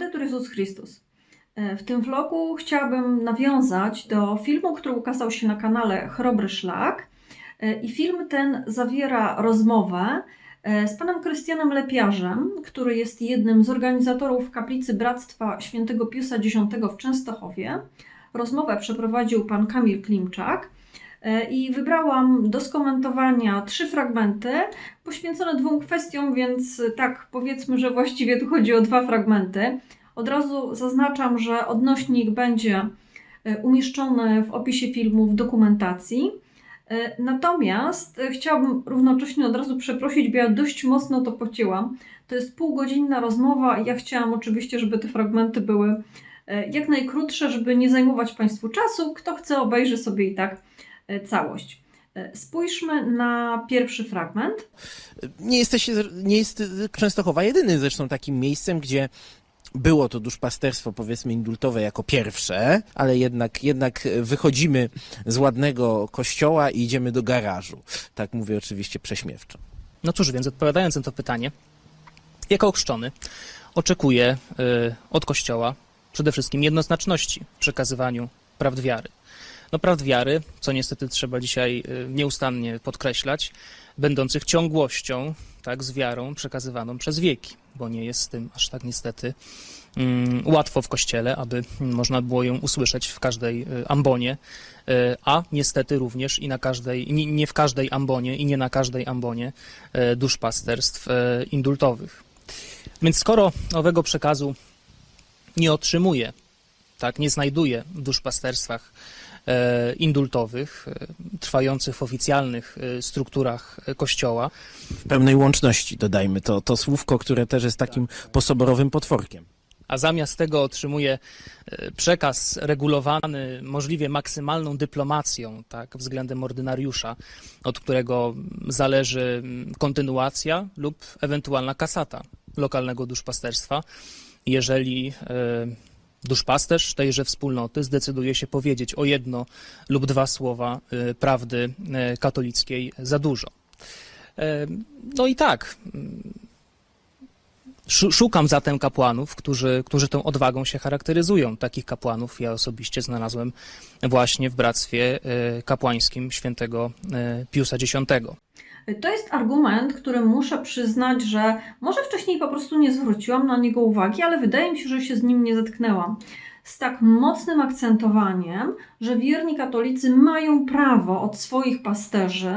Laudetur Jezus Chrystus. E, W tym vlogu chciałabym nawiązać do filmu, który ukazał się na kanale Chrobry Szlak. E, I film ten zawiera rozmowę e, z panem Krystianem Lepiarzem, który jest jednym z organizatorów kaplicy Bractwa Świętego Piusa X w Częstochowie. Rozmowę przeprowadził pan Kamil Klimczak. I wybrałam do skomentowania trzy fragmenty poświęcone dwóm kwestiom, więc tak powiedzmy, że właściwie tu chodzi o dwa fragmenty. Od razu zaznaczam, że odnośnik będzie e, umieszczony w opisie filmu w dokumentacji. E, Natomiast e, chciałabym równocześnie od razu przeprosić, bo ja dość mocno to pocięłam. To jest półgodzinna rozmowa ja chciałam oczywiście, żeby te fragmenty były jak najkrótsze, żeby nie zajmować Państwu czasu. Kto chce, obejrzy sobie i tak całość. Spójrzmy na pierwszy fragment. Nie, jesteście, nie jest Częstochowa jedynym zresztą takim miejscem, gdzie było to duszpasterstwo, powiedzmy, indultowe jako pierwsze, ale jednak, jednak wychodzimy z ładnego kościoła i idziemy do garażu. Tak mówię oczywiście prześmiewczo. No cóż, więc odpowiadając na to pytanie, jako ochrzczony oczekuję y, od Kościoła przede wszystkim jednoznaczności w przekazywaniu prawd wiary. No prawd wiary, co niestety trzeba dzisiaj y, nieustannie podkreślać, będących ciągłością, tak, z wiarą przekazywaną przez wieki, bo nie jest z tym aż tak niestety mm, łatwo w Kościele, aby można było ją usłyszeć w każdej y, ambonie, y, a niestety również i na każdej, nie, nie w każdej ambonie i nie na każdej ambonie duszpasterstw indultowych. Więc skoro owego przekazu nie otrzymuje, tak, nie znajduje w duszpasterstwach indultowych, e, trwających w oficjalnych e, strukturach e, Kościoła, W pełnej łączności dodajmy to, to słówko, które też jest takim posoborowym potworkiem. a zamiast tego otrzymuje e, przekaz regulowany możliwie maksymalną dyplomacją tak, względem ordynariusza, od którego zależy mm, kontynuacja lub ewentualna kasata lokalnego duszpasterstwa, jeżeli e, duszpasterz tejże wspólnoty zdecyduje się powiedzieć o jedno lub dwa słowa e, prawdy e, katolickiej za dużo. E, No i tak, Szu- Szukam zatem kapłanów, którzy, którzy tą odwagą się charakteryzują. Takich kapłanów ja osobiście znalazłem właśnie w bractwie e, kapłańskim świętego Piusa X. To jest argument, który muszę przyznać, że może wcześniej po prostu nie zwróciłam na niego uwagi, ale wydaje mi się, że się z nim nie zetknęłam. Z tak mocnym akcentowaniem, że wierni katolicy mają prawo od swoich pasterzy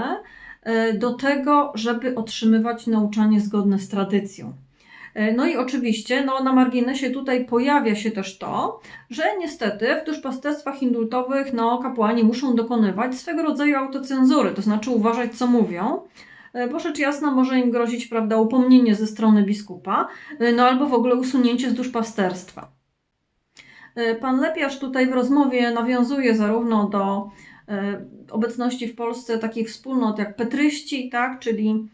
e, do tego, żeby otrzymywać nauczanie zgodne z tradycją. E, No i oczywiście no, na marginesie tutaj pojawia się też to, że niestety w duszpasterstwach indultowych no, kapłani muszą dokonywać swego rodzaju autocenzury, to znaczy uważać co mówią, e, bo rzecz jasna może im grozić prawda, upomnienie ze strony biskupa, e, no albo w ogóle usunięcie z duszpasterstwa. Pan Lepiarz tutaj w rozmowie nawiązuje zarówno do obecności w Polsce takich wspólnot jak Petryści, tak, czyli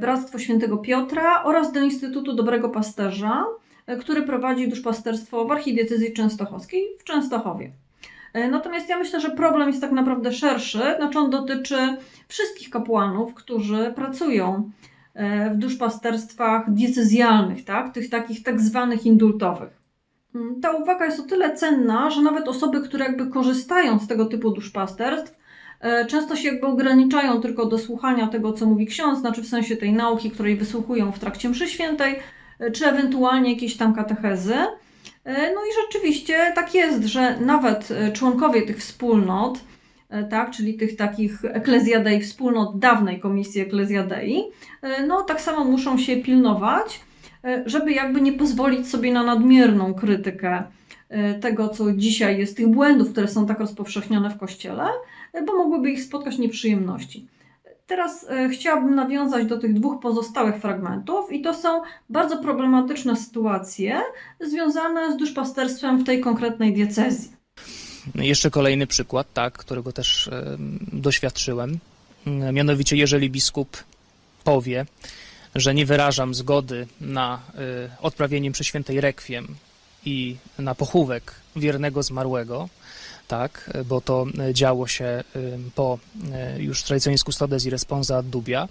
Bractwo Świętego Piotra oraz do Instytutu Dobrego Pasterza, e, który prowadzi duszpasterstwo w archidiecezji częstochowskiej w Częstochowie. E, Natomiast ja myślę, że problem jest tak naprawdę szerszy, znaczy on dotyczy wszystkich kapłanów, którzy pracują e, w duszpasterstwach diecezjalnych, tak? tych takich tak zwanych indultowych. Mm, Ta uwaga jest o tyle cenna, że nawet osoby, które jakby korzystają z tego typu duszpasterstw, e, często się jakby ograniczają tylko do słuchania tego, co mówi ksiądz, znaczy w sensie tej nauki, której wysłuchują w trakcie mszy świętej, e, czy ewentualnie jakieś tam katechezy. E, No i rzeczywiście tak jest, że nawet e, członkowie tych wspólnot, e, tak, czyli tych takich eklezjadei, wspólnot dawnej komisji eklezjadei, e, no tak samo muszą się pilnować, e, żeby jakby nie pozwolić sobie na nadmierną krytykę e, tego, co dzisiaj jest, tych błędów, które są tak rozpowszechnione w Kościele, e, bo mogłyby ich spotkać nieprzyjemności. Teraz e, chciałabym nawiązać do tych dwóch pozostałych fragmentów, i to są bardzo problematyczne sytuacje związane z duszpasterstwem w tej konkretnej diecezji. Jeszcze kolejny przykład, tak, którego też e, doświadczyłem. Mianowicie, jeżeli biskup powie, że nie wyrażam zgody na e, odprawienie przy świętej rekwiem i na pochówek wiernego zmarłego, tak, bo to działo się po e, już tradycyjnie custodes i responsa dubia,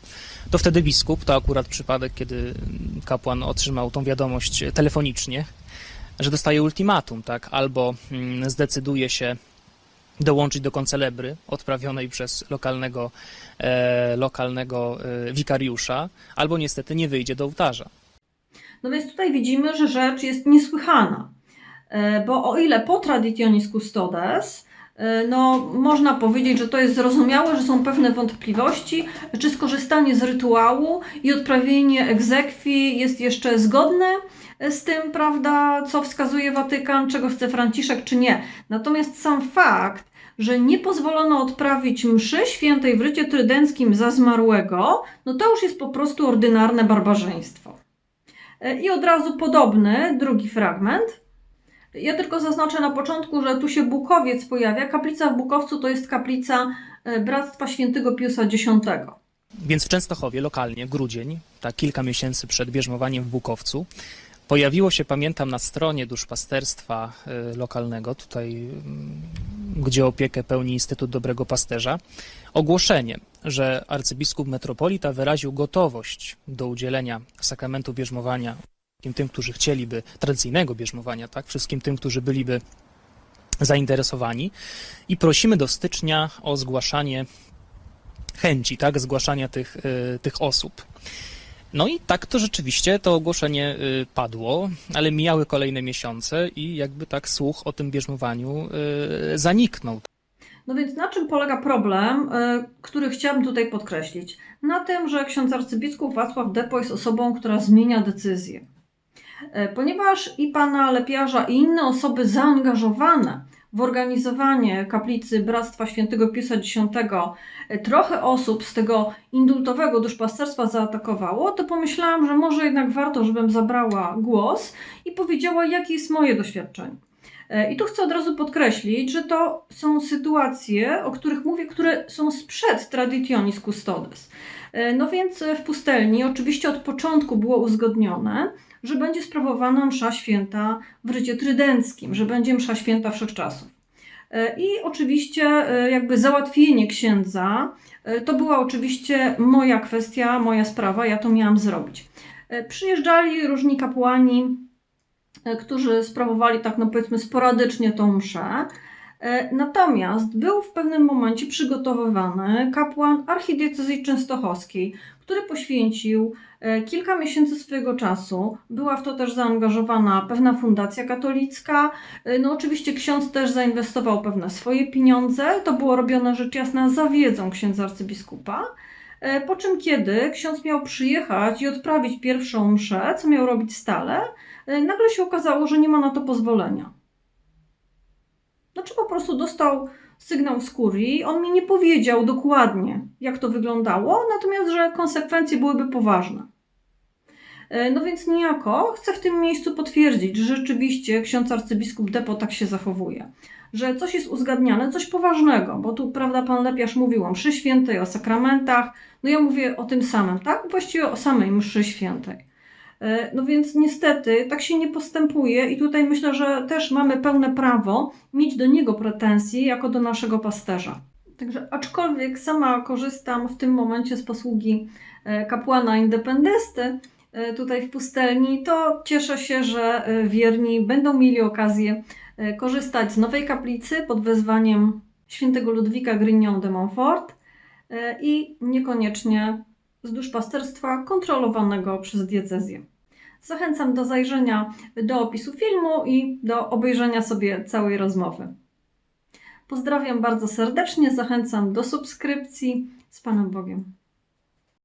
to wtedy biskup, to akurat przypadek, kiedy kapłan otrzymał tą wiadomość telefonicznie, że dostaje ultimatum, tak? Albo zdecyduje się dołączyć do koncelebry odprawionej przez lokalnego, e, lokalnego e, wikariusza, albo niestety nie wyjdzie do ołtarza. No więc tutaj widzimy, że rzecz jest niesłychana. E, Bo o ile po traditionis custodes, e, no można powiedzieć, że to jest zrozumiałe, że są pewne wątpliwości, czy skorzystanie z rytuału i odprawienie egzekwii jest jeszcze zgodne z tym, prawda, co wskazuje Watykan, czego chce Franciszek, czy nie. Natomiast sam fakt, że nie pozwolono odprawić mszy świętej w rycie trydenckim za zmarłego, no to już jest po prostu ordynarne barbarzyństwo. E, I od razu podobny, drugi fragment. Ja tylko zaznaczę na początku, że tu się Bukowiec pojawia. Kaplica w Bukowcu to jest kaplica e, Bractwa Świętego Piusa X. Więc w Częstochowie, lokalnie, grudzień, tak kilka miesięcy przed bierzmowaniem w Bukowcu, pojawiło się, pamiętam, na stronie duszpasterstwa y, lokalnego, tutaj, mm, gdzie opiekę pełni Instytut Dobrego Pasterza, ogłoszenie, że arcybiskup metropolita wyraził gotowość do udzielenia sakramentu bierzmowania wszystkim tym, którzy chcieliby, tradycyjnego bierzmowania, tak, wszystkim tym, którzy byliby zainteresowani i prosimy do stycznia o zgłaszanie chęci, tak, zgłaszania tych, y, tych osób. No i tak to rzeczywiście to ogłoszenie y, padło, ale mijały kolejne miesiące i jakby tak słuch o tym bierzmowaniu y, zaniknął. No więc na czym polega problem, e, który chciałabym tutaj podkreślić? Na tym, że ksiądz arcybiskup Wacław Depo jest osobą, która zmienia decyzję. Ponieważ i pana lepiarza, i inne osoby zaangażowane w organizowanie kaplicy Bractwa Świętego Piusa X e, trochę osób z tego indultowego duszpasterstwa zaatakowało, to pomyślałam, że może jednak warto, żebym zabrała głos i powiedziała, jakie jest moje doświadczenie. E, I tu chcę od razu podkreślić, że to są sytuacje, o których mówię, które są sprzed Traditionis Custodes. E, No więc w pustelni oczywiście od początku było uzgodnione, że będzie sprawowana msza święta w rycie trydenckim, że będzie msza święta wszechczasów. E, I oczywiście jakby załatwienie księdza to była oczywiście moja kwestia, moja sprawa, ja to miałam zrobić. Przyjeżdżali różni kapłani, którzy sprawowali tak no powiedzmy sporadycznie tą mszę. E, Natomiast był w pewnym momencie przygotowywany kapłan archidiecezji częstochowskiej, który poświęcił e, kilka miesięcy swojego czasu. Była w to też zaangażowana pewna fundacja katolicka. E, No oczywiście ksiądz też zainwestował pewne swoje pieniądze. To było robione rzecz jasna za wiedzą księdza arcybiskupa. E, Po czym kiedy ksiądz miał przyjechać i odprawić pierwszą mszę, co miał robić stale, e, nagle się okazało, że nie ma na to pozwolenia. Znaczy po prostu dostał sygnał z kurii, on mi nie powiedział dokładnie, jak to wyglądało, natomiast, że konsekwencje byłyby poważne. E, No więc niejako chcę w tym miejscu potwierdzić, że rzeczywiście ksiądz arcybiskup Depo tak się zachowuje. Że coś jest uzgadniane, coś poważnego, bo tu, prawda, pan Lepiarz mówił o mszy świętej, o sakramentach, no ja mówię o tym samym, tak? Właściwie o samej mszy świętej. E, No więc niestety tak się nie postępuje i tutaj myślę, że też mamy pełne prawo mieć do niego pretensje jako do naszego pasterza. Także aczkolwiek sama korzystam w tym momencie z posługi e, kapłana independysty e, tutaj w pustelni, to cieszę się, że e, wierni będą mieli okazję e, korzystać z nowej kaplicy pod wezwaniem świętego Ludwika Grignon de Montfort e, i niekoniecznie z duszpasterstwa kontrolowanego przez diecezję. Zachęcam do zajrzenia do opisu filmu i do obejrzenia sobie całej rozmowy. Pozdrawiam bardzo serdecznie, zachęcam do subskrypcji. Z Panem Bogiem.